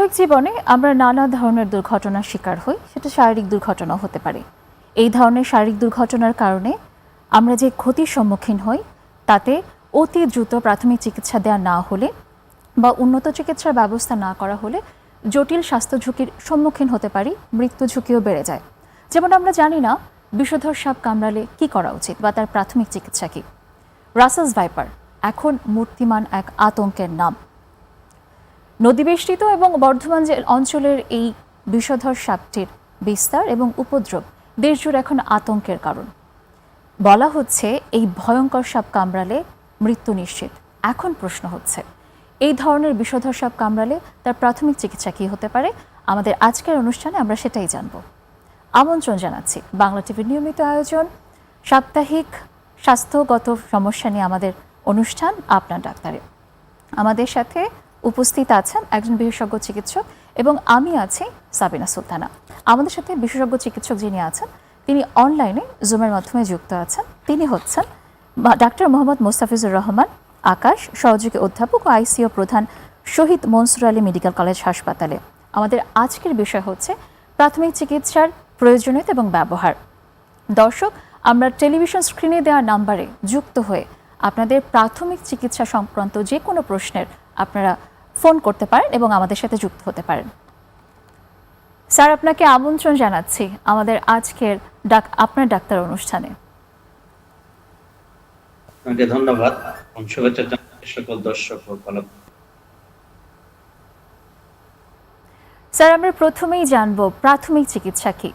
প্রাত্যহিক জীবনে আমরা নানা ধরনের দুর্ঘটনার শিকার হই, সেটা শারীরিক দুর্ঘটনা হতে পারে। এই ধরনের শারীরিক দুর্ঘটনার কারণে আমরা যে ক্ষতির সম্মুখীন হই, তাতে অতি দ্রুত প্রাথমিক চিকিৎসা দেওয়া না হলে বা উন্নত চিকিৎসার ব্যবস্থা না করা হলে জটিল স্বাস্থ্য ঝুঁকির সম্মুখীন হতে পারি, মৃত্যু ঝুঁকিও বেড়ে যায়। যেমন আমরা জানি না, বিষধর সাপ কামড়ালে কি করা উচিত বা তার প্রাথমিক চিকিৎসা কী। রাসাস ভাইপার, এখন মূর্তিমান এক আতঙ্কের নাম। নদীবেষ্টিত এবং বর্ধমান অঞ্চলের এই বিষধর সাপটির বিস্তার এবং উপদ্রব দেশজুড়ে এখন আতঙ্কের কারণ। বলা হচ্ছে, এই ভয়ঙ্কর সাপ কামড়ালে মৃত্যু নিশ্চিত। এখন প্রশ্ন হচ্ছে, এই ধরনের বিষধর সাপ কামড়ালে তার প্রাথমিক চিকিৎসা কী হতে পারে? আমাদের আজকের অনুষ্ঠানে আমরা সেটাই জানব। আমন্ত্রণ জানাচ্ছি বাংলা টিভির নিয়মিত আয়োজন, সাপ্তাহিক স্বাস্থ্যগত সমস্যা নিয়ে আমাদের অনুষ্ঠান, আপনার ডাক্তারে। আমাদের সাথে উপস্থিত আছেন একজন বিশেষজ্ঞ চিকিৎসক এবং আমি আছি সাবিনা সুলতানা। আমাদের সাথে বিশেষজ্ঞ চিকিৎসক যিনি আছেন, তিনি অনলাইনে জুমের মাধ্যমে যুক্ত আছেন। তিনি হচ্ছেন ডাক্তার মোহাম্মদ মোস্তাফিজুর রহমান, আকাশ সহযোগী অধ্যাপক ও আইসিও প্রধান শহীদ মনসুর আলী মেডিকেল কলেজ হাসপাতালে। আমাদের আজকের বিষয় হচ্ছে প্রাথমিক চিকিৎসার প্রয়োজনীয়তা এবং ব্যবহার। দর্শক, আমরা টেলিভিশন স্ক্রিনে দেওয়া নাম্বারে যুক্ত হয়ে আপনাদের প্রাথমিক চিকিৎসা সংক্রান্ত যে কোনো প্রশ্নের আপনারা ফোন করতে পারেন এবং আমাদের সাথে যুক্ত হতে পারেন। স্যার আপনাকে আমন্ত্রণ জানাচ্ছি আমাদের আজকের ডাক আপনার ডাক্তার অনুষ্ঠানে। আপনাকে ধন্যবাদ। শুভেচ্ছা সকল দর্শক স্যার আমরা প্রথমেই জানব প্রাথমিক চিকিৎসা কি?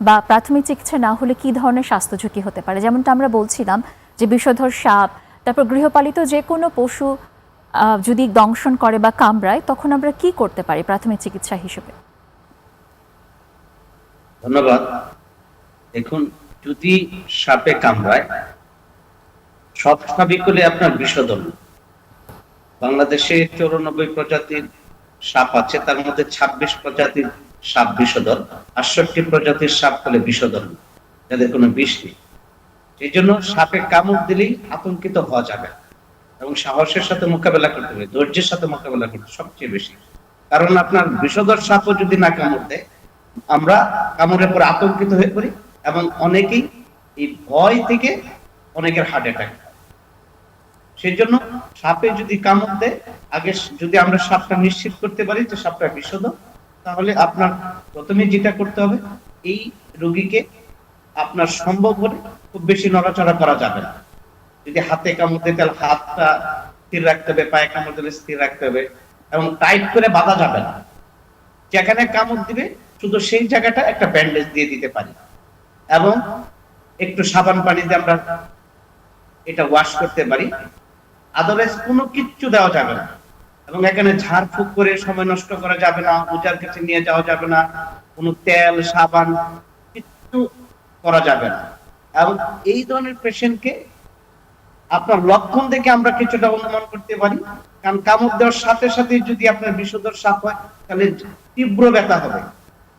বা প্রাথমিক চিকিৎসা না হলে কি ধরনের স্বাস্থ্য ঝুঁকি হতে পারে? যেমনটা আমরা বলছিলাম যে বিষধর সাপ তারপর গৃহপালিত যে কোনো পশু যদি দংশন করে বা কামড়ায়, তখন আমরা কি করতে পারি প্রাথমিক চিকিৎসা হিসেবে? ধন্যবাদ। দেখুন, যদি সাপে কামড়ায়, সব সাপই করলে আপনার বিষদল বাংলাদেশে চৌরানব্বই প্রজাতির সাপ আছে, তার মধ্যে ছাব্বিশ প্রজাতির সাপ বিষদল আটষট্টি প্রজাতির সাপ হলে বিষদল যাদের কোনো বিষ নেই। সেই জন্য সাপে কামড় দিলেই আতঙ্কিত হওয়া যাবে না। এবং সাহসের সাথে মোকাবেলা করতে হবে, ধৈর্যের সাথে মোকাবেলা করতে সবচেয়ে বেশি। কারণ আপনার বিষধর সাপও যদি না কামড় দেয়, আমরা কামড়ের পর আতঙ্কিত হয়ে পড়ি এবং অনেকেই এই ভয় থেকে অনেকের হার্ট অ্যাটাক সেই জন্য সাপে যদি কামড় দেয়, আগে যদি আমরা সাপটা নিশ্চিত করতে পারি যে সাপটা বিষদ তাহলে আপনার প্রথমে যেটা করতে হবে, এই রোগীকে আপনার সম্ভব হলে খুব বেশি নড়াচড়া করা যাবে না। যদি হাতে কামড় দেয় তাহলে হাতটা স্থির রাখতে হবে, পায়ে কামড় দিলে স্থির রাখতে হবে এবং টাইট করে বাঁধা যাবে না। যেখানে কামড় দিবে, শুধু সেই জায়গাটা একটা ব্যান্ডেজ দিয়ে দিতে পারি। এবং একটু সাবান পানি দিয়ে আমরা এটা ওয়াশ করতে পারি। আদারওয়াইজ কোনো কিচ্ছু দেওয়া যাবে না। এবং এখানে ঝাড়ফুঁক করে সময় নষ্ট করা যাবে না ওজার কাছে নিয়ে যাওয়া যাবে না, কোনো তেল, সাবান, কিচ্ছু করা যাবে না। এবং এই ধরনের পেশেন্টকে আপনার লক্ষণ দেখে আমরা কিছুটা অনুমান করতে পারি। কারণ কামড় দেওয়ার সাথে সাথে যদি আপনার বিষধর সাপ হয়, তাহলে তীব্র ব্যথা হবে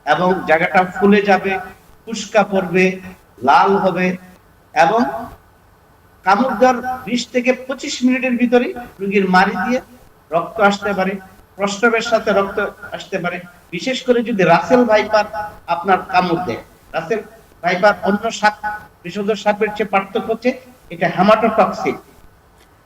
এবং জায়গাটা ফুলে যাবে, ফুসকা পড়বে, লাল হবে এবং কামড় দেওয়ার বিশ থেকে পঁচিশ মিনিটের ভিতরে রুগীর মারি দিয়ে রক্ত আসতে পারে, প্রস্রাবের সাথে রক্ত আসতে পারে। বিশেষ করে যদি রাসেল ভাইপার আপনার কামড় দেয়, রাসেল ভাইপার অন্য সাপ বিষধর সাপের চেয়ে পার্থক্য হচ্ছে এটা হ্যামাটোটক্সিক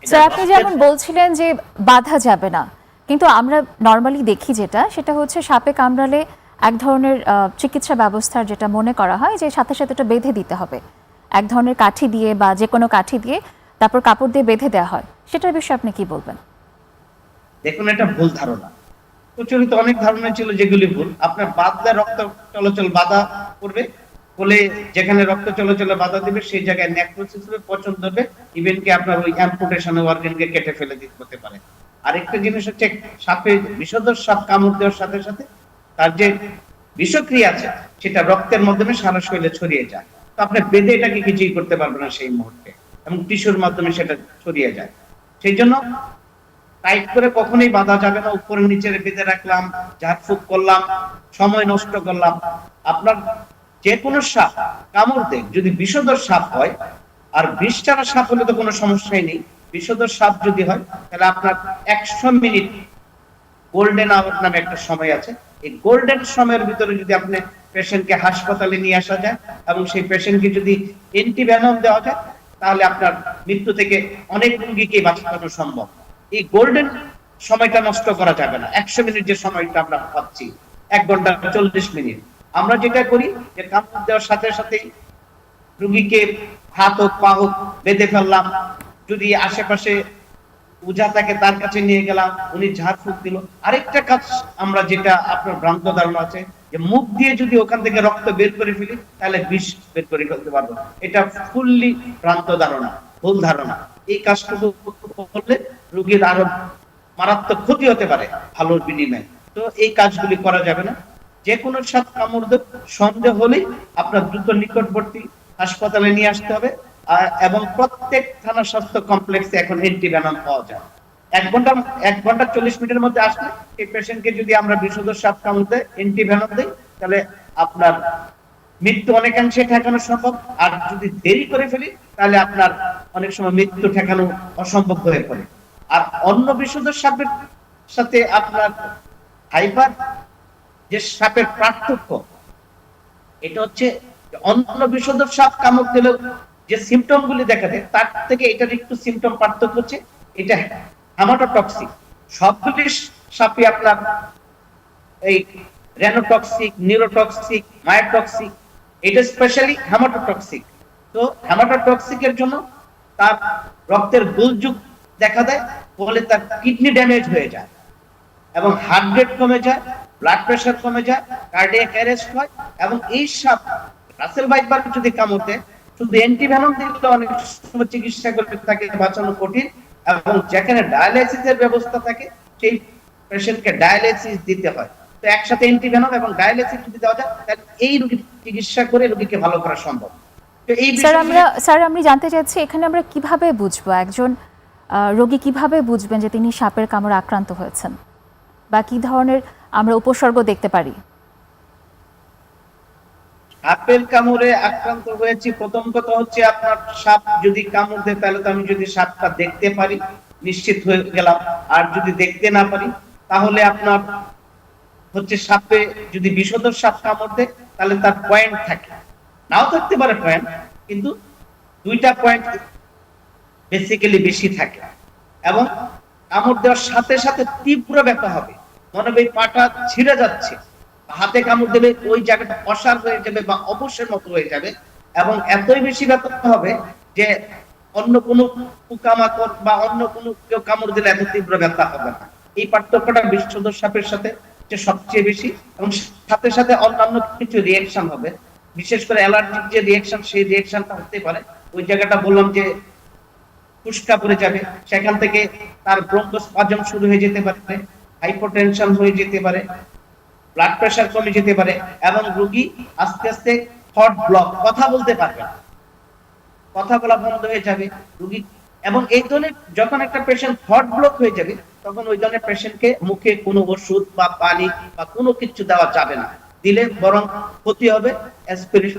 স্যার আপনি যেমন বলছিলেন যে বাধা যাবে না কিন্তু আমরা নর্মালি দেখি যেটা সেটা হচ্ছে সাপে কামড়ালে এক ধরনের চিকিৎসা ব্যবস্থার যেটা মনে করা হয় যে সাথে সাথে এটা বেঁধে দিতে হবে। এক ধরনের কাঠি দিয়ে বা যে কোনো কাঠি দিয়ে তারপর কাপড় দিয়ে বেঁধে দেওয়া হয়। সেটার বিষয়ে আপনি কি বলবেন? দেখুন এটা ভুল ধারণা। প্রচলিত অনেক ধারণা ছিল যেগুলি ভুল। আপনার বাদলে রক্ত চলাচল বাধা করবে বলে যেখানে রক্ত চলাচলে বাধা দিবে, সেই জায়গায় নেক্রোসিস হবে। পচন ধরবে। ইভেন কি আপনার ওই অ্যাম্পুটেশন অর্গানকে কেটে ফেলে দিতে হতে পারে। আরেকটা জিনিস হচ্ছে, সাপে বিষধর সাপ কামড় দেওয়ার সাথে সাথে তার যে বিষক্রিয়া আছে, সেটা রক্তের মাধ্যমে সারা শরীরে ছড়িয়ে যায়। তো আপনি বেঁধে এটাকে কিছুই করতে পারবেন না সেই মুহূর্তে। এবং টিস্যুর মাধ্যমে সেটা ছড়িয়ে যায়। সেই জন্য টাইট করে কখনোই বাঁধা যাবে না। উপরে নিচে বেঁধে রাখলাম, ঝাড়ফুঁক করলাম, সময় নষ্ট করলাম। আপনার যে কোনো সাপ, কামড় দেয়। যদি বিষধর সাপ হয়, আর বিষ ছাড়া সাপ হলে তো কোনো সমস্যাই নেই। বিষধর সাপ যদি হয়, তাহলে আপনার একশো মিনিট গোল্ডেন আওয়ার নামে একটা সময় আছে। এই গোল্ডেন সময়ের ভিতরে যদি আপনি পেশেন্টকে হাসপাতালে নিয়ে আসা যায়, এবং সেই পেশেন্টকে যদি অ্যান্টিভেনম দেওয়া যায়, তাহলে আপনার মৃত্যু থেকে অনেক রোগীকে বাঁচানো সম্ভব। এই গোল্ডেন সময়টা নষ্ট করা যাবে না। একশো মিনিট যে সময়টা আমরা পাচ্ছি এক ঘণ্টা চল্লিশ মিনিট। আমরা যেটা করি যে কামড় দেওয়ার সাথে সাথেই রুগীকে হাত হোক, পা হোক বেঁধে ফেললাম। যদি আশেপাশে উজা থাকে তার কাছে নিয়ে গেলাম, উনি ঝাড় ফুক দিল। আরেকটা কাজ আমরা যেটা আপনার ভ্রান্ত ধারণা আছে, যে মুখ দিয়ে যদি ওখান থেকে রক্ত বের করে ফেলি, তাহলে বিষ বের করে ফেলতে পারব। এটা ফুললি ভ্রান্ত ধারণা, ভুল ধারণা। এই কাজটুকু করলে রুগীর আরও মারাত্মক ক্ষতি হতে পারে, ভালোর বিনিময়ে। তো এই কাজগুলি করা যাবে না। যে কোনো সাপ কামড় সন্দেহ হলেই আপনার দ্রুত নিকটবর্তী হাসপাতালে নিয়ে আসতে হবে। এবং প্রত্যেক থানা স্বাস্থ্য কমপ্লেক্সে এখন অ্যান্টিভেনম পাওয়া যায়। এক ঘণ্টা এক ঘণ্টা চল্লিশ মিনিটের মধ্যে আসলে এই পেশেন্টকে যদি আমরা বিশুদ্ধ সাপ কামড় দেয় অ্যান্টিভেনম দিই, তাহলে আপনার মৃত্যু অনেকাংশে ঠেকানো সম্ভব। আর যদি দেরি করে ফেলি, তাহলে আপনার অনেক সময় মৃত্যু ঠেকানো অসম্ভব হয়ে পড়ে। আর অন্য বিশুদ্ধ সাপের সাথে আপনার ফাইবার যে সাপের পার্থক্য, এটা হচ্ছে অন্য বিশুদ্ধ সাপ কামড় দিলে যে সিমটম গুলি দেখা দেয়, তার থেকে এটার একটু সিমটম পার্থক্য হচ্ছে, এটা হ্যামাটোটক্সিক সবগুলি সাপই আপনার এই রেনোটক্সিক, নিউরোটক্সিক, মায়োটক্সিক, এটা স্পেশালি হ্যামাটোটক্সিক তো হ্যামাটোটক্সিকের জন্য তার রক্তের গোলযুগ দেখা দেয়, ফলে তার কিডনি ড্যামেজ হয়ে যায় এবং হার্ট রেট কমে যায় ব্লাড প্রেশার কমে যায় কার্ডিয়াক অ্যারেস্ট হয় এবং এই সাপ রাসেল ভাইবার যদি কামড় দেয় শুধু অ্যান্টিভেনম দিলে অনেক সময় চিকিৎসা করতে থাকে বাঁচানো কঠিন এবং যেখানে ডায়ালাইসিসের ব্যবস্থা থাকে সেই পেশেন্টকে ডায়ালাইসিস দিতে হয়। তো একসাথে অ্যান্টিভেনম এবং ডায়ালাইসিস যদি দেওয়া যায় তাহলে এই রোগীর চিকিৎসা করে রোগীকে ভালো করা সম্ভব। তো এই স্যার আমরা স্যার আমি জানতে চাচ্ছি এখানে আমরা কীভাবে বুঝব একজন রোগী কীভাবে বুঝবেন যে তিনি সাপের কামড়ে আক্রান্ত হয়েছেন? বা কি ধরনের আমরা উপসর্গ দেখতে পারি। সাপের কামড়ে আক্রান্ত হয়েছি। প্রথম কথা হচ্ছে আপনার সাপ যদি কামড় দেয়, তাহলে তো আমি যদি সাপটা দেখতে পারি, নিশ্চিত হয়ে গেলাম। আর যদি দেখতে না পারি, তাহলে আপনার হচ্ছে সাপে যদি বিষধর সাপ কামড় দেয়, তাহলে তার পয়েন্ট থাকে। নাও থাকতে পারে পয়েন্ট, কিন্তু দুইটা পয়েন্ট বেসিক্যালি বেশি থাকে। এবং কামড় দেওয়ার সাথে সাথে তীব্র ব্যথা হবে। মনে হবে পাটা ছিঁড়ে যাচ্ছে। হাতে কামড় দেবে ওই জায়গাটা অসার হয়ে যাবে বা অবশ্যের মতো হয়ে যাবে এবং এতই বেশি ব্যথা হবে যে অন্য কোনো পোকামাকড় বা অন্য কোনো কেউ কামড় দিলে এত তীব্র ব্যথা হবে না। এই পার্থক্যটা বিশ্বদর সাপের সাথে যে সবচেয়ে বেশি এবং সাথে সাথে অন্যান্য কিছু রিয়েকশন হবে। বিশেষ করে অ্যালার্জিক যে রিয়েকশন সেই রিয়েকশনটা হতে পারে। ওই জায়গাটা বললাম যে ফুসকা পড়ে যাবে। সেখান থেকে তার ব্রঙ্কোস্পাজম শুরু হয়ে যেতে পারে। হাইপোটেনশন হয়ে যেতে পারে ব্লাড প্রেশার কমে যেতে পারে এবং রোগী আস্তে আস্তে হট ব্লক কথা বলতে পারবে না। কথা বলা বন্ধ হয়ে যাবে, রোগী এবং এই ধরনের যখন একটা পেশেন্ট হট ব্লক হয়ে যাবে, তখন ওই ধরনের পেশেন্টকে মুখে কোনো ওষুধ বা পানি বা কোনো কিছু দেওয়া যাবে না। দিলে বরং ক্ষতি হবে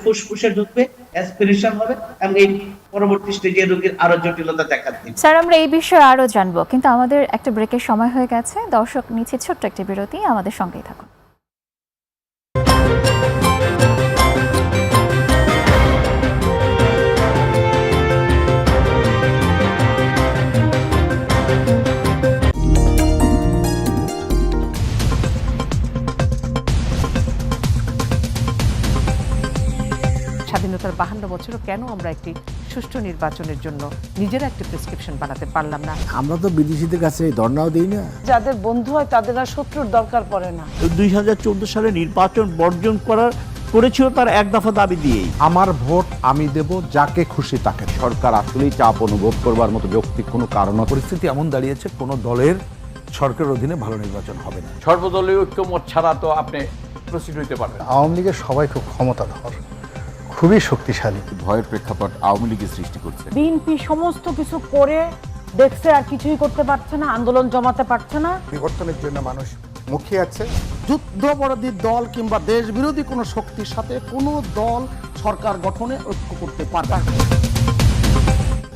ফুসফুসে ঢুকবে অ্যাসপিরেশন হবে এবং এই পরবর্তী স্টেজে রোগীর আরও জটিলতা দেখা দিবে। স্যার, আমরা এই বিষয়ে আরও জানব। কিন্তু আমাদের একটা ব্রেকের সময় হয়ে গেছে। দর্শক নিচে ছোট্ট একটি বিরতি। আমাদের সঙ্গেই থাকুন। বছরও কেন আমরা একটি সুষ্ঠু নির্বাচনের জন্য নিজেরা একটি প্রেসক্রিপশন বানাতে পারলাম না? আমরা তো বিদেশিদের কাছে এই ধর্নাও দিই না। যাদের বন্ধু হয় তাদের আর শত্রুর দরকার পড়ে না। দুই হাজার চোদ্দ সালে নির্বাচন বর্জন করার করেছিল তার এক দফা দাবি দিয়েই। আমার ভোট আমি দেব যাকে খুশি তাকে। সরকার আসলেই চাপ অনুভব করবার মতো যৌক্তিক কোনো কারণ পরিস্থিতি এমন দাঁড়িয়েছে কোনো দলের সরকারের অধীনে ভালো নির্বাচন হবে না। সর্বদলীয় ঐক্যমত ছাড়া তো আপনি প্রস্তুত হইতে পারবেন আওয়ামী লীগের সবাই খুব ক্ষমতাধর। খুবই শক্তিশালী। ভয়ের প্রেক্ষাপট আওয়ামী লীগের সৃষ্টি করছে। বিএনপি সমস্ত কিছু করে দেখছে আর কিছুই করতে পারছে না আন্দোলন জমাতে পারছে না। বিবর্তনের জন্য মানুষ মুখিয়ে আছে। যুদ্ধপরাধী দল কিংবা দেশ বিরোধী কোনো শক্তির সাথে কোনো দল সরকার গঠনে ঐক্য করতে পারবে না।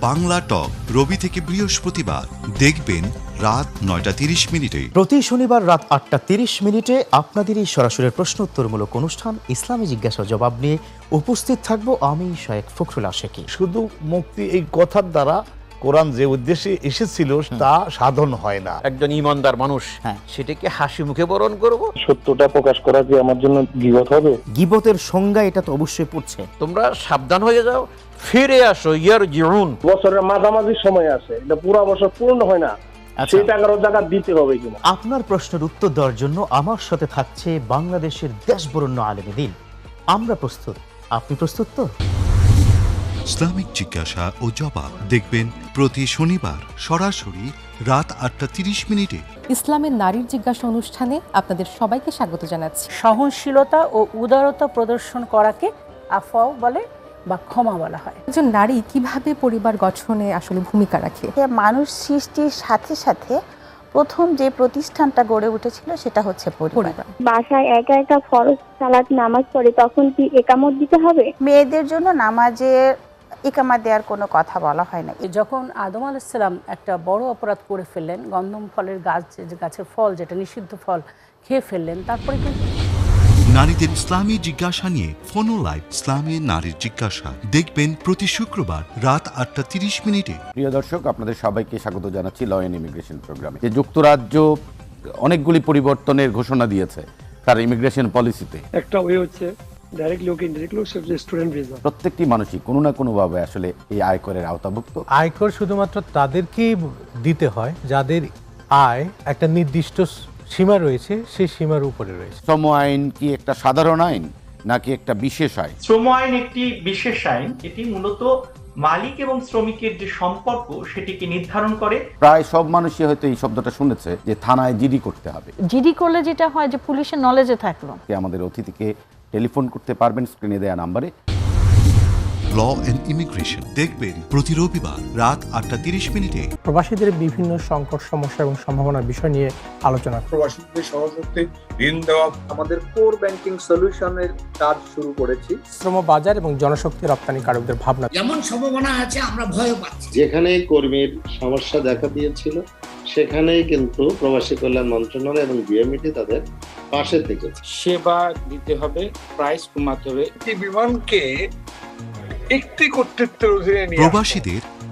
বাংলা টক রবি থেকে বৃহস্পতিবার। দেখবেন রাত নয়টা তিরিশ মিনিটে। প্রতি শনিবার রাত আটটা তিরিশ মিনিটে আপনাদের এই সরাসরি প্রশ্ন উত্তরমূলক অনুষ্ঠান ইসলামী জিজ্ঞাসা জবাব নিয়ে উপস্থিত থাকব আমি শায়েক ফখরুল আশেকি। শুধু মুক্তি এই কথার দ্বারা কোরআন যে উদ্দেশ্যে এসেছিল তা সাধন হয় না। একজন ইমানদার মানুষ হ্যাঁ। সেটাকে হাসি মুখে বরণ করব? সত্যটা প্রকাশ করা যে আমার জন্য গিবত হবে? গিবতের সংজ্ঞা এটা তো অবশ্যই পড়ছে। তোমরা সাবধান হয়ে যাও ফিরে আসো ইয়ার জিউন বছরের মাঝামাঝি সময় আছে এটা পুরো বছর পূর্ণ হয় না। আচ্ছা। সেই টাকার জায়গা দিতে হবে কিনা আপনার প্রশ্নের উত্তর দেওয়ার জন্য আমার সাথে থাকছে বাংলাদেশের দেশবরণ্য আলেমী দিন। আমরা প্রস্তুত। আপনি প্রস্তুত তো? ইসলামিক জিজ্ঞাসা ও জবাব দেখবেন প্রতি শনিবার সরাসরি রাত আটটা তিরিশ মিনিটে। ইসলামের নারীর জিজ্ঞাসা অনুষ্ঠানে আপনাদের সবাইকে স্বাগত জানাচ্ছি। সহনশীলতা ও উদারতা প্রদর্শন করাকে আফাও বলে। বা ক্ষমা বলা হয়। একজন নারী কীভাবে পরিবার গঠনে আসলে ভূমিকা রাখে? মানুষ সৃষ্টির সাথে সাথে প্রথম যে প্রতিষ্ঠানটা গড়ে উঠেছিল সেটা হচ্ছে পরিবার। বাসায় একা একা ফরজ সালাত নামাজ পড়ে তখন কি একামত দিতে হবে? মেয়েদের জন্য নামাজের একামা দেওয়ার কোনো কথা বলা হয় না। যখন আদম আলাইসাল্লাম একটা বড় অপরাধ করে ফেললেন গন্ধম ফলের গাছ যে গাছের ফল যেটা নিষিদ্ধ ফল খেয়ে ফেললেন তারপরে কিন্তু নারীদের ইসলামী জিজ্ঞাসা নিয়ে ফোনো লাইভ ইসলামী নারীর জিজ্ঞাসা। দেখবেন প্রতি শুক্রবার রাত আটটা তিরিশ মিনিটে। প্রিয় দর্শক আপনাদের সবাইকে স্বাগত জানাচ্ছি ল অ্যান্ড ইমিগ্রেশন প্রোগ্রামে যে যুক্তরাজ্য অনেকগুলি পরিবর্তনের ঘোষণা দিয়েছে তার ইমিগ্রেশন পলিসিতে একটা ওয়ে হচ্ছে প্রত্যেকটি মানুষই কোনো না কোনোভাবে আসলে এই আয়করের আওতাভুক্ত। আয়কর শুধুমাত্র তাদেরকেই দিতে হয় যাদের আয় একটা নির্দিষ্ট সীমা রয়েছে সেই সীমার উপরে রয়েছে। শ্রম আইন কি একটা সাধারণ আইন নাকি একটা বিশেষ আইন? শ্রম আইন একটি বিশেষ আইন এটি মূলত মালিক এবং শ্রমিকের যে সম্পর্ক সেটিকে নির্ধারণ করে। প্রায় সব মানুষই হয়তো এই শব্দটা শুনেছে যে থানায় জিডি করতে হবে। জিডি করলে যেটা হয় যে পুলিশের নলেজে থাকল। কে আমাদের অতিথিকে টেলিফোন করতে পারবেন স্ক্রিনে দেওয়া নাম্বারে। ল অ্যান্ড ইমিগ্রেশন দেখবেন প্রতি রবিবার রাত আটটা তিরিশ মিনিটে। প্রবাসীদের বিভিন্ন সংকট সমস্যা এবং সম্ভাবনার বিষয় নিয়ে আলোচনা। প্রবাসীদের সহযোগিতে ঋণ দেওয়া আমাদের কোর ব্যাংকিং সলিউশনের কাজ শুরু করেছি। শ্রম বাজার এবং জনশক্তি রপ্তানি কারকদের ভাবনা। যেমন সম্ভাবনা আছে আমরা ভয় পাচ্ছি। যেখানে কর্মীর সমস্যা দেখা দিয়েছিল সেখানেই কিন্তু প্রবাসী কল্যাণ মন্ত্রণালয় এবং বিএমইটি তাদের পাশে থেকে সেবা দিতে হবে প্রাইস কমাতে হবে। বিমানকে একটি কর্তৃত্বের অধীনে প্রবাসীদের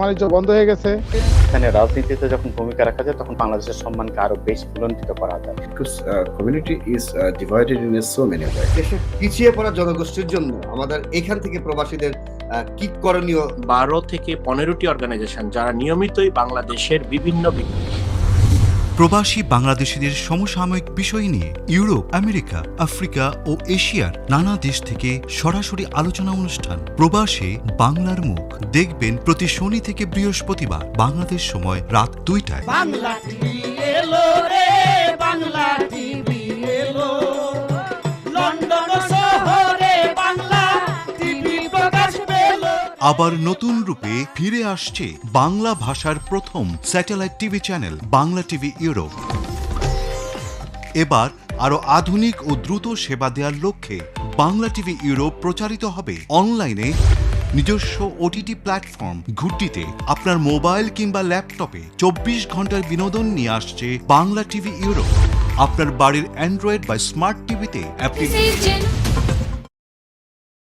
বাণিজ্য বন্ধ হয়ে গেছে। এখানে রাজনীতিতে যখন ভূমিকা রাখা যায় তখন বাংলাদেশের সম্মানকে আরও বেশি ফুলন্তিত করা যায়। Community is divided in so many way দেশের পিছিয়ে পড়া জনগোষ্ঠীর জন্য আমাদের এখান থেকে প্রবাসীদের কি করণীয়? বারো থেকে পনেরোটি অর্গানাইজেশন যারা নিয়মিতই বাংলাদেশের বিভিন্ন প্রবাসী বাংলাদেশিদের সমসাময়িক বিষয় নিয়ে ইউরোপ, আমেরিকা, আফ্রিকা ও এশিয়ার নানা দেশ থেকে সরাসরি আলোচনা অনুষ্ঠান। প্রবাসে বাংলার মুখ। দেখবেন প্রতি শনি থেকে বৃহস্পতিবার বাংলাদেশ সময় রাত দুইটায়। বাংলা আবার নতুন রূপে ফিরে আসছে বাংলা ভাষার প্রথম satellite TV channel, Bangla TV Europe. এবার আরও আধুনিক ও দ্রুত সেবা দেওয়ার লক্ষ্যে বাংলা টিভি ইউরোপ প্রচারিত হবে অনলাইনে নিজস্ব ওটিটি প্ল্যাটফর্ম। ঘুটটিতে আপনার মোবাইল কিংবা ল্যাপটপে চব্বিশ ঘণ্টার বিনোদন নিয়ে আসছে বাংলা টিভি ইউরোপ। আপনার বাড়ির অ্যান্ড্রয়েড বা স্মার্ট টিভিতে অ্যাপ্লিকেশন।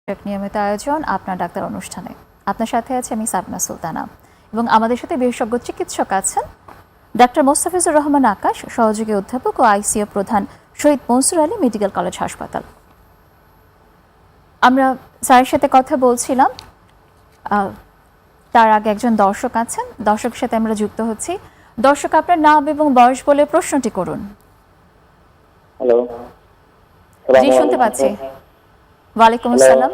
নিয়মিত আয়োজন আপনার ডাক্তার অনুষ্ঠানে। আপনার সাথে আছে আমি সাবনা সুলতানা এবং আমাদের সাথে বিশেষজ্ঞ চিকিৎসক আছেন ডাক্তার মোস্তাফিজুর রহমান আকাশ সহযোগী অধ্যাপক ও আইসিইউ প্রধান শহীদ মনসুর আলী মেডিকেল কলেজ হাসপাতাল। আমরা স্যারের সাথে কথা বলছিলাম। তার আগে একজন দর্শক আছেন। দর্শকের সাথে আমরা যুক্ত হচ্ছি। দর্শক আপনার নাম এবং বয়স বলে প্রশ্নটি করুন। হ্যালো জি শুনতে পাচ্ছি। ওয়ালাইকুম আসসালাম।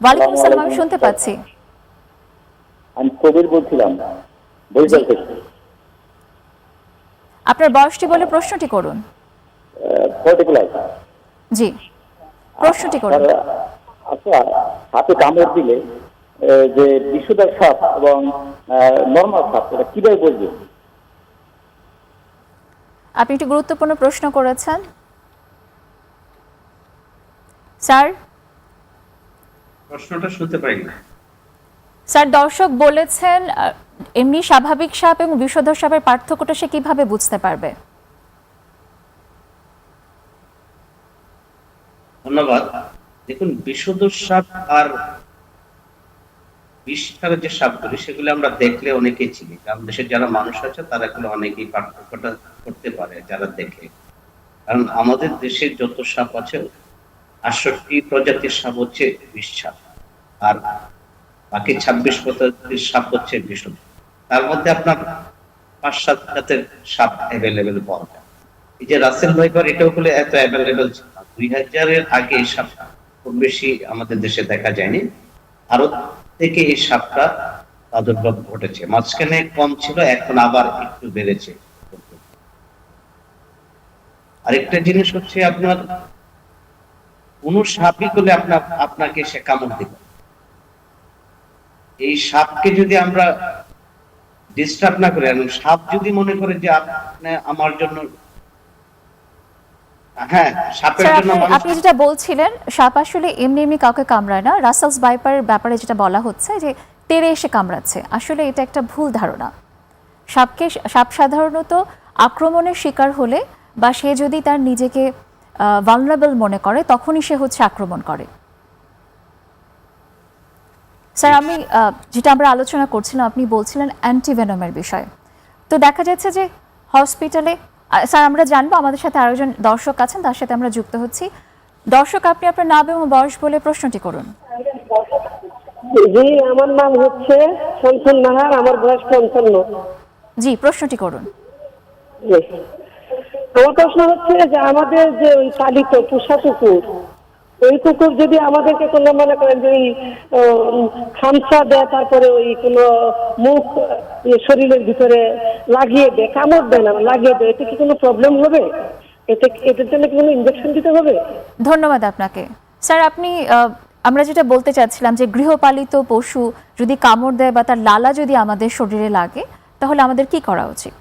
ওয়ালাইকুম আসসালাম আমি শুনতে পাচ্ছি। আমি কবির বলছিলাম আপনার বয়সটি বলে প্রশ্নটি করুন। জি প্রশ্নটি করুন। আচ্ছা হাতে কামড় দিলে যে বিষুদার সাপ এবং নর্মাল সাপ এটা কীভাবে বলবে আপনি একটি গুরুত্বপূর্ণ প্রশ্ন করেছেন। স্যার? প্রশ্নটা শুনতে পাই না। স্যার দর্শক বলেছেন এমনি স্বাভাবিক সাপ এবং বিষধর সাপের পার্থক্যটা সে কীভাবে বুঝতে পারবে? ধন্যবাদ। দেখুন বিষধর সাপ আর যে সাপগুলি সেগুলি আমরা দেখলে অনেকেই চিনি। কারণ দেশের যারা মানুষ আছে তারা এগুলো অনেকেই পার্থক্যটা করতে পারে যারা দেখে। কারণ আমাদের দেশে যত সাপ আছে আটষট্টি প্রজাতির সাপ হচ্ছে বিষ আর বাকি ছাব্বিশ প্রজাতির সাপ হচ্ছে বিষধর তার মধ্যে আপনার পাঁচ, সাত জাতের সাপ অ্যাভেলেবেল পাওয়া যায়। এই যে রাসেল ভাইপার এটাও হলে এত অ্যাভেলেবেল ছিল না। দুই হাজারের আগে এই সাপ খুব বেশি আমাদের দেশে দেখা যায়নি। ভারত থেকে এই সাপটা প্রাদুর্ভাব ঘটেছে। মাঝখানে কম ছিল, এখন আবার একটু বেড়েছে। আরেকটা জিনিস হচ্ছে আপনার কোন সাপই করলে আপনার আপনাকে সে কামড় দিবে। এই সাপকে যদি আমরা ডিস্টার্ব না করি সাপ যদি মনে করে যে আপনি আমার জন্য হ্যাঁ আপনি যেটা বলছিলেন সাপ আসলে এমনি এমনি কাউকে কামড়ায় না। রাসেলস বাইপারের ব্যাপারে যেটা বলা হচ্ছে যে তেড়ে এসে কামড়াচ্ছে। আসলে এটা একটা ভুল ধারণা। সাপকে সাপ সাধারণত আক্রমণের শিকার হলে বা সে যদি তার নিজেকে ভালনারেবল মনে করে তখনই সে হচ্ছে আক্রমণ করে। স্যার আমি যেটা আমরা আলোচনা করছিলাম আপনি বলছিলেন অ্যান্টিভেনমের বিষয়ে। তো দেখা যাচ্ছে যে হসপিটালে স্যার আমরা জানব আমাদের সাথে আরও জন দর্শক আছেন তার সাথে আমরা যুক্ত হচ্ছি। দর্শক আপনি আপনার নাম এবং বয়স বলে প্রশ্নটি করুন। জি আমার নাম হচ্ছে নাহার আমার বয়স পঞ্চান্ন। জি প্রশ্নটি করুন। আমার প্রশ্ন হচ্ছে যে আমাদের যে ওই পালিত পোষা কুকুর ওই কুকুর যদি আমাদেরকে কোনো মনে করেন যে ওই খামসা দেয় তারপরে ওই কোনো মুখ শরীরের ভিতরে লাগিয়ে দেয় কামড় দেয় না লাগিয়ে দেয় এতে কি কোনো প্রবলেম হবে? এতে এটার জন্য কি কোনো ইঞ্জেকশন দিতে হবে? ধন্যবাদ আপনাকে। স্যার আপনি আহ, আমরা যেটা বলতে চাচ্ছিলাম যে গৃহপালিত পশু যদি কামড় দেয় বা তার লালা যদি আমাদের শরীরে লাগে তাহলে আমাদের কি করা উচিত?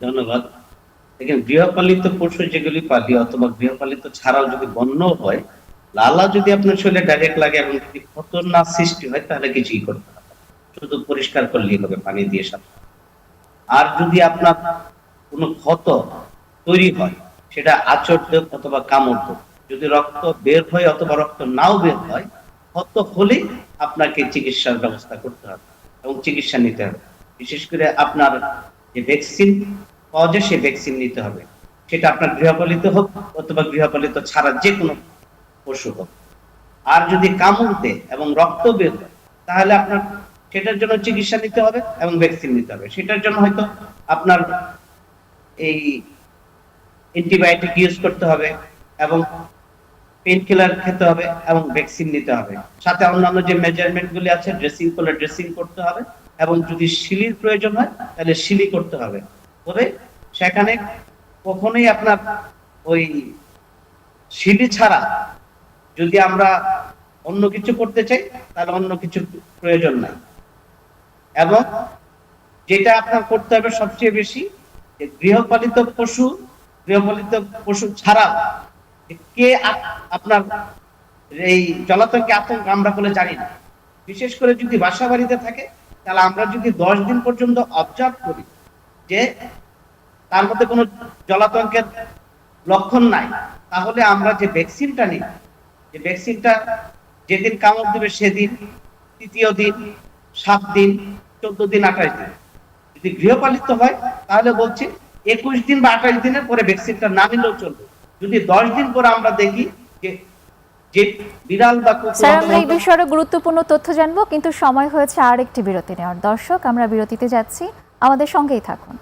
ধন্যবাদ। দেখেন, গৃহপালিত পশু যেগুলি পালি অথবা গৃহপালিত ছাড়াও যদি বন্য হয়, লালা যদি আপনার শরীরে ডাইরেক্ট লাগে এবং যদি ক্ষত না সৃষ্টি হয়, তাহলে কিছুই করতে হবে শুধু পরিষ্কার করলেই হবে, পানি দিয়ে সাথে আর যদি আপনার কোনো ক্ষত তৈরি হয়, সেটা আচর দেব অথবা কামড় যদি রক্ত বের হয় অথবা রক্ত নাও বের হয়, ক্ষত হলেই আপনাকে চিকিৎসার ব্যবস্থা করতে হবে এবং চিকিৎসা নিতে হবে। বিশেষ করে আপনার যে ভ্যাকসিন যায় সেই ভ্যাকসিন নিতে হবে। সেটা আপনার গৃহপালিত হোক অথবা গৃহপালিত ছাড়া যে কোনো পশু হোক। আর যদি কামড় দেয় এবং রক্ত বের হয়, তাহলে আপনার সেটার জন্য চিকিৎসা নিতে হবে এবং ভ্যাকসিন নিতে হবে। সেটার জন্য হয়তো আপনার এই অ্যান্টিবায়োটিক ইউজ করতে হবে এবং পেন কিলার খেতে হবে এবং ভ্যাকসিন নিতে হবে। সাথে অন্যান্য যে মেজারমেন্ট গুলি আছে ড্রেসিং করলে ড্রেসিং করতে হবে এবং যদি শিলির প্রয়োজন হয়, তাহলে শিলি করতে হবে। তবে সেখানে কখনোই আপনার ওই শিলি ছাড়া যদি আমরা অন্য কিছু করতে চাই, তাহলে অন্য কিছু প্রয়োজন নাই। এবং যেটা আপনার করতে হবে সবচেয়ে বেশি গৃহপালিত পশু গৃহপালিত পশু ছাড়া কে আপনার এই জলাতঙ্কে আতঙ্ক আমরা বলে জানি না। বিশেষ করে যদি বাসা বাড়িতে থাকে, তাহলে আমরা যদি দশ দিন পর্যন্ত অবজার্ভ করি যে তার মধ্যে কোনো জলাতঙ্কের লক্ষণ নাই তাহলে আমরা যে ভ্যাকসিনটা নিই যে ভ্যাকসিনটা যেদিন কামড় দেবে সেদিন তৃতীয় দিন সাত দিন চোদ্দ দিন আঠাশ দিন। যদি গৃহপালিত হয় তাহলে বলছি একুশ দিন বা আঠাশ দিনের পরে ভ্যাকসিনটা না নিলেও চলবে। যদি দশ দিন পরে আমরা দেখি যে যে বিড়াল বা স্যার আমরা এই বিষয়ে গুরুত্বপূর্ণ তথ্য জানব কিন্তু সময় হয়েছে আর একটি বিরতি নেওয়ার। দর্শক আমরা বিরতিতে যাচ্ছি। আমাদের সঙ্গেই থাকুন।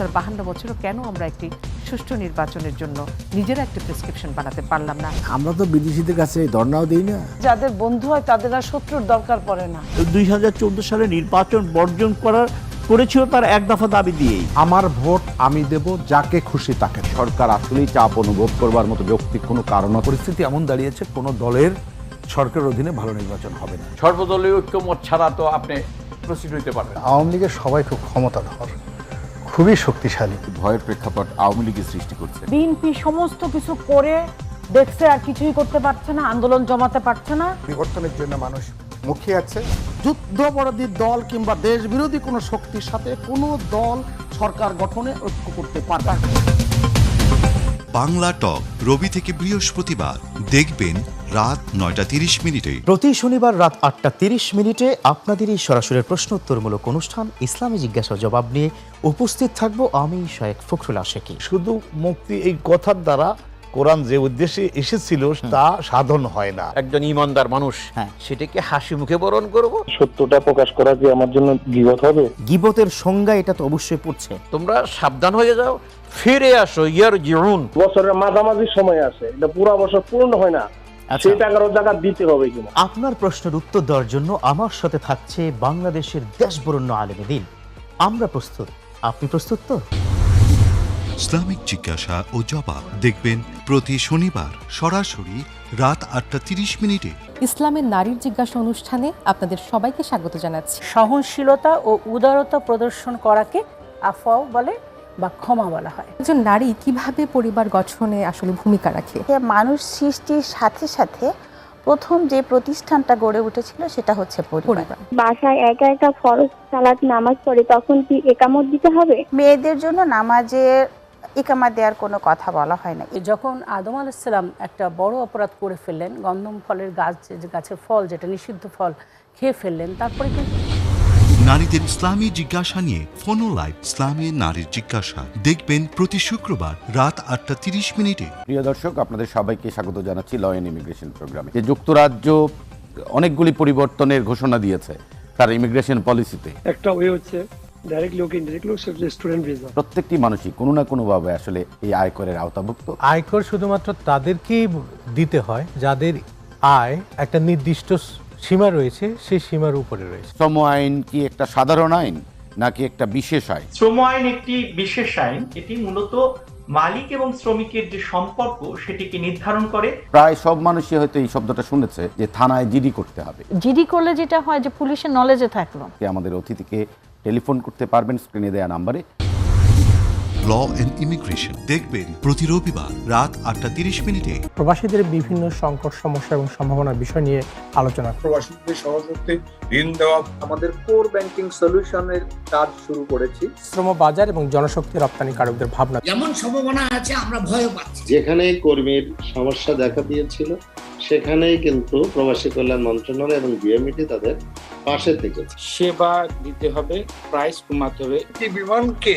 স্বাধীনতার বাহান্ন বছরও কেন আমরা একটি সুষ্ঠু নির্বাচনের জন্য নিজেরা একটি প্রেসক্রিপশন বানাতে পারলাম না? আমরা তো বিদেশিদের কাছে ধর্নাও দিই না। যাদের বন্ধু হয় তাদের আর শত্রুর দরকার পড়ে না। দুই হাজার চোদ্দ সালে নির্বাচন বর্জন করার করেছিল তার এক দফা দাবি দিয়েই। আমার ভোট আমি দেব যাকে খুশি তাকে। সরকার আসলেই চাপ অনুভব করবার মতো যৌক্তিক কোনো কারণ পরিস্থিতি এমন দাঁড়িয়েছে কোনো দলের সরকারের অধীনে ভালো নির্বাচন হবে না। সর্বদলীয় ঐক্যমত ছাড়া তো আপনি প্রস্তুত হইতে পারবেন। আওয়ামী লীগের সবাই খুব ক্ষমতাধর। খুবই শক্তিশালী। ভয়ের প্রেক্ষাপট আওয়ামী লীগের সৃষ্টি করছে। বিএনপি সমস্ত কিছু করে দেখছে আর কিছুই করতে পারছে না আন্দোলন জমাতে পারছে না। বিবর্তনের জন্য মানুষ মুখিয়ে আছে। যুদ্ধপরাধী দল কিংবা দেশ বিরোধী কোনো শক্তির সাথে কোনো দল সরকার গঠনে ঐক্য করতে পারবে না। বাংলা টক রবি থেকে বৃহস্পতিবার দেখবেন রাত নয়টা তিরিশ মিনিটে। প্রতি শনিবার রাত আটটা তিরিশ মিনিটে আপনাদের এই সরাসরি প্রশ্ন উত্তরমূলক অনুষ্ঠান ইসলামী জিজ্ঞাসা জবাব নিয়ে উপস্থিত থাকব আমি শেখ ফখরুল আশেকি। শুধু মুক্তি এই কথার দ্বারা কোরআন যে উদ্দেশ্যে এসেছিল তা সাধন হয় না। একজন ইমানদার মানুষ সেটাকে হাসি মুখে বরণ করব? সত্যটা প্রকাশ করা যে আমার জন্য গিবত হবে? গিবতের সংজ্ঞা এটা তো অবশ্যই পড়ছে। তোমরা সাবধান হয়ে যাও ফিরে আসো ইয়ার জিউন বছরের মাঝামাঝি সময় আছে এটা পুরো বছর পূর্ণ হয় না। সেই টাকার জায়গা দিতে হবে কিনা? আপনার প্রশ্নের উত্তর দেওয়ার জন্য আমার সাথে থাকছে বাংলাদেশের দেশবরণ্য আলেমে দিন। আমরা প্রস্তুত। আপনি প্রস্তুত তো? ইসলামিক জিজ্ঞাসা ও জবাব দেখবেন প্রতি শনিবার সরাসরি রাত আটটা তিরিশ মিনিটে। ইসলামের নারীর জিজ্ঞাসা অনুষ্ঠানে আপনাদের সবাইকে স্বাগত জানাচ্ছি। সহনশীলতা ও উদারতা প্রদর্শন করাকে আফাও বলে। বা ক্ষমা বলা হয়। একজন নারী কীভাবে পরিবার গঠনে আসলে ভূমিকা রাখে? মানুষ সৃষ্টির সাথে সাথে প্রথম যে প্রতিষ্ঠানটা গড়ে উঠেছিল সেটা হচ্ছে পরিবার। বাসায় একা একা ফরজ সালাত নামাজ পড়ে তখন কি একামত দিতে হবে? মেয়েদের জন্য নামাজের একামা দেওয়ার কোনো কথা বলা হয় না। যখন আদম আলাইসাল্লাম একটা বড় অপরাধ করে ফেললেন গন্ধম ফলের গাছ যে গাছের ফল যেটা নিষিদ্ধ ফল খেয়ে ফেললেন তারপরে কিন্তু নারীদের ইসলামী জিজ্ঞাসা নিয়ে ফোনো লাইভ ইসলামী নারীর জিজ্ঞাসা। দেখবেন প্রতি শুক্রবার রাত আটটা তিরিশ মিনিটে। প্রিয় দর্শক আপনাদের সবাইকে স্বাগত জানাচ্ছি ল অ্যান্ড ইমিগ্রেশন প্রোগ্রামে যে যুক্তরাজ্য অনেকগুলি পরিবর্তনের ঘোষণা দিয়েছে তার ইমিগ্রেশন পলিসিতে একটা ওয়ে হচ্ছে প্রত্যেকটি মানুষই কোনো না কোনোভাবে আসলে এই আয়করের আওতাভুক্ত। আয়কর শুধুমাত্র তাদেরকেই দিতে হয় যাদের আয় একটা নির্দিষ্ট সীমা রয়েছে সেই সীমার উপরে রয়েছে। শ্রম আইন কি একটা সাধারণ আইন নাকি একটা বিশেষ আইন? শ্রম আইন একটি বিশেষ আইন এটি মূলত মালিক এবং শ্রমিকের যে সম্পর্ক সেটিকে নির্ধারণ করে। প্রায় সব মানুষই হয়তো এই শব্দটা শুনেছে যে থানায় জিডি করতে হবে। জিডি করলে যেটা হয় যে পুলিশের নলেজে থাকল। কে আমাদের অতিথিকে টেলিফোন করতে পারবেন স্ক্রিনে দেওয়া নাম্বারে ল অ্যান্ড ইমিগ্রেশন দেখবেন প্রতি রবিবার রাত আটটা তিরিশ মিনিটে। প্রবাসীদের বিভিন্ন সংকট সমস্যা এবং সম্ভাবনার বিষয় নিয়ে আলোচনা। প্রবাসীদের সহযোগিতে ঋণ দেওয়া আমাদের কোর ব্যাংকিং সলিউশনের কাজ শুরু করেছি। শ্রম বাজার এবং জনশক্তি রপ্তানি কারকদের ভাবনা। যেমন সম্ভাবনা আছে আমরা ভয় পাচ্ছি। যেখানেই কর্মীর সমস্যা দেখা দিয়েছিল সেখানেই কিন্তু প্রবাসী কল্যাণ মন্ত্রণালয় এবং বিএমইটি তাদের পাশে থেকে সেবা দিতে হবে প্রাইস কমাতে হবে। বিমানকে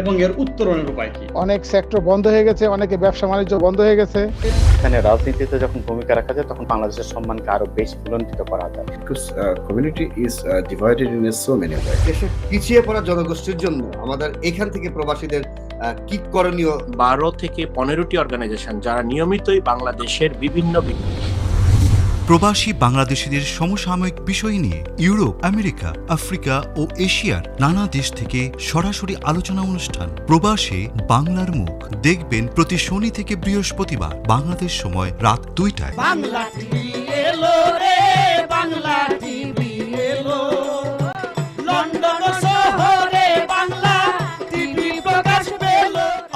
এবং এর উত্তরণের উপায় কি? অনেক সেক্টর বন্ধ হয়ে গেছে অনেকে ব্যবসা বাণিজ্য বন্ধ হয়ে গেছে। এখানে রাজনীতিতে যখন ভূমিকা রাখা যায় তখন বাংলাদেশের সম্মানকে আরও বেশি বুলন্দিত করা যায়। Community is divided in so many way দেশে পিছিয়ে পড়া জনগোষ্ঠীর জন্য আমাদের এখান থেকে প্রবাসীদের কি করণীয়? বারো থেকে পনেরোটি অর্গানাইজেশন যারা নিয়মিতই বাংলাদেশের বিভিন্ন প্রবাসী বাংলাদেশিদের সমসাময়িক বিষয় নিয়ে ইউরোপ, আমেরিকা, আফ্রিকা ও এশিয়ার নানা দেশ থেকে সরাসরি আলোচনা অনুষ্ঠান। প্রবাসে বাংলার মুখ। দেখবেন প্রতি শনি থেকে বৃহস্পতিবার বাংলাদেশ সময় রাত দুইটায়। বাংলা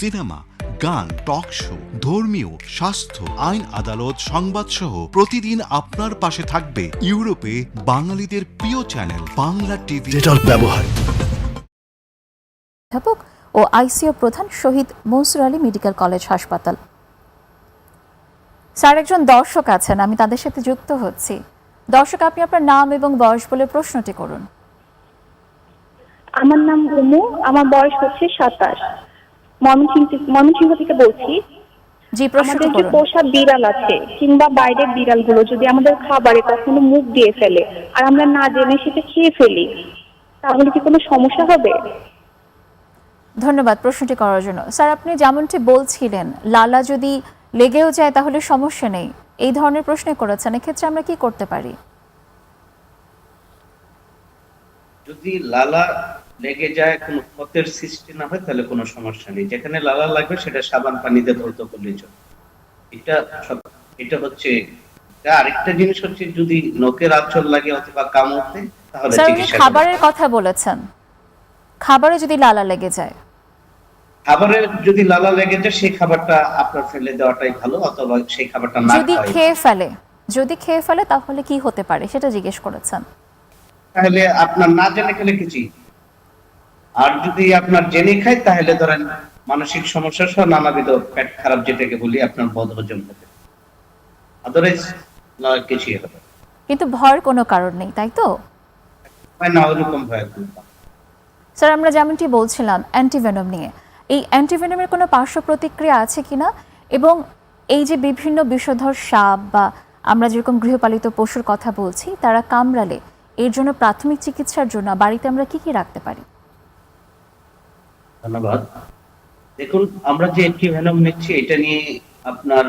সিনেমা গান টক শো ধর্মীয় স্বাস্থ্য আইন আদালত সংবাদ সহ প্রতিদিন আপনার পাশে থাকবে ইউরোপে বাঙালিদের প্রিয় চ্যানেল বাংলা টিভি। ব্যবহার। অধ্যাপক ও আইসিইউ প্রধান শহীদ মনসুর আলী মেডিকেল কলেজ হাসপাতাল। স্যার একজন দর্শক আছেন আমি তাদের সাথে যুক্ত হচ্ছি। দর্শক আপনি আপনার নাম এবং বয়স বলে প্রশ্নটি করুন। আমার নাম উমু আমার বয়স হচ্ছে সাতাশ। ময়মনসিংহ থেকে- ময়মনসিংহ থেকে বলছি জি আমাদের যে পোষা বিড়াল আছে কিংবা বাইরের বিড়ালগুলো যদি আমাদের খাবারে কখনো মুখ দিয়ে ফেলে আর আমরা না জেনে সেটা খেয়ে ফেলি তাহলে কি কোনো সমস্যা হবে? ধন্যবাদ প্রশ্নটি করার জন্য। স্যার আপনি যেমনটি বলছিলেন লালা যদি লেগেও যায় তাহলে সমস্যা নেই। এই ধরনের প্রশ্ন করেছেন এক্ষেত্রে আমরা কি করতে পারি? যদি লালা লেগে যায় কোনো ক্ষতের সৃষ্টি না হয় তাহলে কোনো সমস্যা নেই। যেখানে লালা লাগবে সেটা সাবান পানিতে ধৌত করলে চলে। এটা সব- এটা হচ্ছে আরেকটা জিনিস হচ্ছে যদি নখের আঁচল লাগে অথবা কামড়তে তাহলে খাবারের কথা বলেছেন। খাবারে যদি লালা লেগে যায়? খাবারে যদি লালা লেগে যায় সেই খাবারটা আপনার ফেলে দেওয়াটাই ভালো অথবা সেই খাবারটা না যদি খেয়ে ফেলে যদি খেয়ে ফেলে তাহলে কি হতে পারে? সেটা জিজ্ঞেস করেছেন। তাহলে আপনার না জেনে খেলে কিছুই আর যদি আপনার জেনে খায় তাহলে ধরেন মানসিক সমস্যা সহ নানাবিধ পেট খারাপ যেটাকে বলি আপনার বদ হজম হবে। আদারওয়াইজ কিছুই হবে কিন্তু ভয়ের কোনো কারণ নেই তাই তো? না ওরকম ভয় স্যার আমরা যেমনটি বলছিলাম অ্যান্টিভেনম নিয়ে। এই অ্যান্টিভেনমের কোনো পার্শ্ব প্রতিক্রিয়া আছে কিনা এবং এই যে বিভিন্ন বিষধর সাপ বা আমরা যেরকম গৃহপালিত পশুর কথা বলছি তারা কামড়ালে এর জন্য প্রাথমিক চিকিৎসার জন্য বাড়িতে আমরা কি কি রাখতে পারি? ধন্যবাদ। দেখুন, আমরা যে অ্যান্টিভেনম নিচ্ছি, এটা নিয়ে আপনার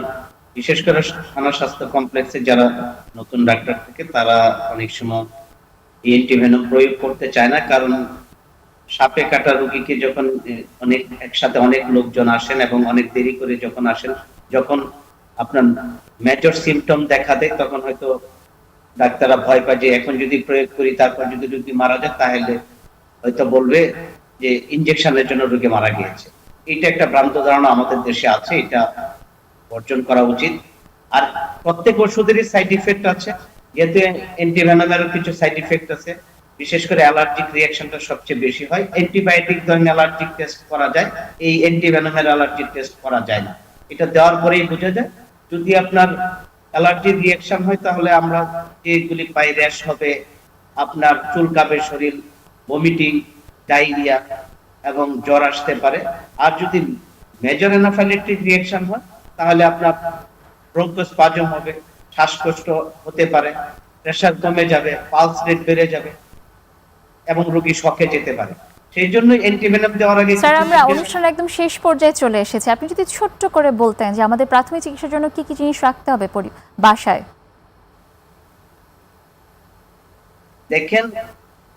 বিশেষ করে থানা স্বাস্থ্য কমপ্লেক্সে যারা নতুন ডাক্তার থাকে, তারা অনেক সময় এই অ্যান্টিভেনম প্রয়োগ করতে চায় না, কারণ সাপে কাটা রুগীকে যখন অনেক, একসাথে অনেক লোকজন আসেন এবং অনেক দেরি করে যখন আসেন, যখন আপনার মেজর সিমটম দেখা দেয়, তখন হয়তো ডাক্তাররা ভয় পায় যে এখন যদি প্রয়োগ করি, তারপর যদি রোগী মারা যায়, তাহলে হয়তো বলবে যে ইনজেকশনের জন্য রোগী মারা গিয়েছে। এটা একটা ভ্রান্ত ধারণা আমাদের দেশে আছে, এটা বর্জন করা উচিত। আর প্রত্যেক ওষুধেরই সাইড ইফেক্ট আছে। যেহেতু অ্যান্টিভেনামেরও কিছু সাইড ইফেক্ট আছে। বিশেষ করে অ্যালার্জিক রিয়াকশনটা সবচেয়ে বেশি হয়। অ্যান্টিবায়োটিক ধরনের অ্যালার্জিক টেস্ট করা যায়। এই অ্যান্টিভেনামের অ্যালার্জিক টেস্ট করা যায় না। এটা দেওয়ার পরেই বোঝা যায়, যদি আপনার অ্যালার্জির রিয়াকশন হয়, তাহলে আমরা যেগুলি পাই র্যাশ হবে, আপনার চুলকাবে, শরীর ভমিটিং ডায়রিয়া এবং জ্বর আসতে পারে। আর যদি মেজর এনাফাইলেটিক রিয়েকশন হয় তাহলে আপনার ব্রঙ্কোস্পাজম হবে শ্বাসকষ্ট হতে পারে প্রেশার কমে যাবে পালস রেট বেড়ে যাবে এবং রোগী শখে যেতে পারে। সেই জন্য অ্যান্টিভেনম দেওয়ার আগে স্যার আমরা অনুষ্ঠানের একদম শেষ পর্যায়ে চলে এসেছি। আপনি যদি ছোট্ট করে বলতেন যে আমাদের প্রাথমিক চিকিৎসার জন্য কি কি জিনিস রাখতে হবে বাসায়? দেখেন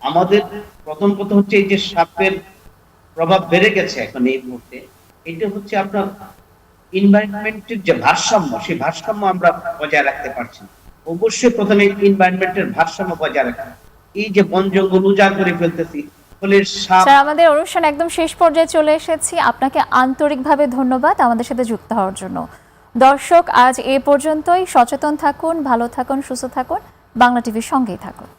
আমাদের প্রথম কথা হচ্ছে এই যে সাপের প্রভাব বেড়ে গেছে এখন এই মুহূর্তে, এটা হচ্ছে আপনার এনভায়রনমেন্টের যে ভারসাম্য, সেই ভারসাম্য আমরা বজায় রাখতে পারছি অবশ্যই প্রথমে এনভায়রনমেন্টের ভারসাম্য বজায় রাখা এই যে বন জঙ্গল উজাড় করে ফেলতেছি স্যার, আমাদের অনুষ্ঠান একদম শেষ পর্যায়ে চলে এসেছি। আপনাকে আন্তরিকভাবে ধন্যবাদ আমাদের সাথে যুক্ত হওয়ার জন্য। দর্শক, আজ এ পর্যন্তই। সচেতন থাকুন, ভালো থাকুন, সুস্থ থাকুন। বাংলা টিভির সঙ্গেই থাকুন।